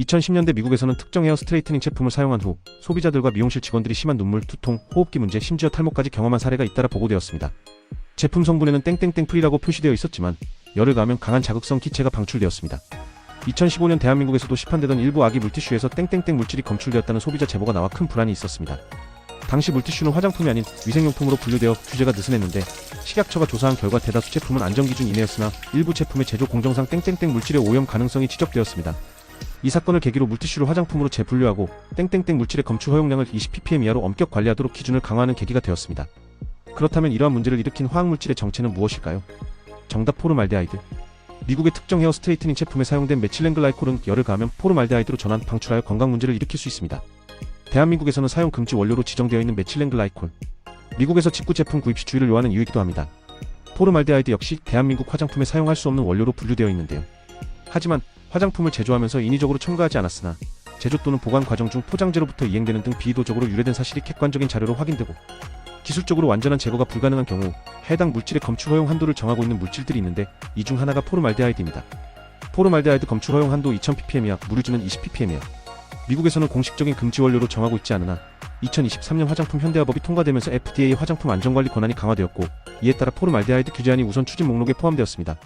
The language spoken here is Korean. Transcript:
2010년대 미국에서는 특정 헤어 스트레이트닝 제품을 사용한 후 소비자들과 미용실 직원들이 심한 눈물, 두통, 호흡기 문제, 심지어 탈모까지 경험한 사례가 잇따라 보고되었습니다. 제품 성분에는 땡땡땡 프리라고 표시되어 있었지만 열을 가하면 강한 자극성 기체가 방출되었습니다. 2015년 대한민국에서도 시판되던 일부 아기 물티슈에서 땡땡땡 물질이 검출되었다는 소비자 제보가 나와 큰 불안이 있었습니다. 당시 물티슈는 화장품이 아닌 위생용품으로 분류되어 규제가 느슨했는데 식약처가 조사한 결과 대다수 제품은 안전기준 이내였으나 일부 제품의 제조 공정상 땡땡땡 물질의 오염 가능성이 지적되었습니다. 이 사건을 계기로 물티슈를 화장품으로 재분류하고 땡땡땡 물질의 검출 허용량을 20ppm 이하로 엄격 관리하도록 기준을 강화하는 계기가 되었습니다. 그렇다면 이러한 문제를 일으킨 화학물질의 정체는 무엇일까요? 정답 포르말데하이드. 미국의 특정 헤어 스트레이트닝 제품에 사용된 메칠렌글라이콜은 열을 가하면 포르말데하이드로 전환 방출하여 건강 문제를 일으킬 수 있습니다. 대한민국에서는 사용 금지 원료로 지정되어 있는 메칠렌글라이콜. 미국에서 직구 제품 구입 시 주의를 요하는 이유이기도 합니다. 포르말데하이드 역시 대한민국 화장품에 사용할 수 없는 원료로 분류되어 있는데요. 하지만 화장품을 제조하면서 인위적으로 첨가하지 않았으나 제조 또는 보관 과정 중 포장재로부터 이행되는 등 비의도적으로 유래된 사실이 객관적인 자료로 확인되고 기술적으로 완전한 제거가 불가능한 경우 해당 물질의 검출 허용 한도를 정하고 있는 물질들이 있는데 이 중 하나가 포르말데하이드입니다. 포르말데하이드 검출 허용 한도 2000ppm 이하, 무류주는 20ppm이야. 미국에서는 공식적인 금지 원료로 정하고 있지 않으나 2023년 화장품 현대화법이 통과되면서 FDA 화장품 안전관리 권한이 강화되었고 이에 따라 포르말데하이드 규제안이 우선 추진 목록에 포함되었습니다.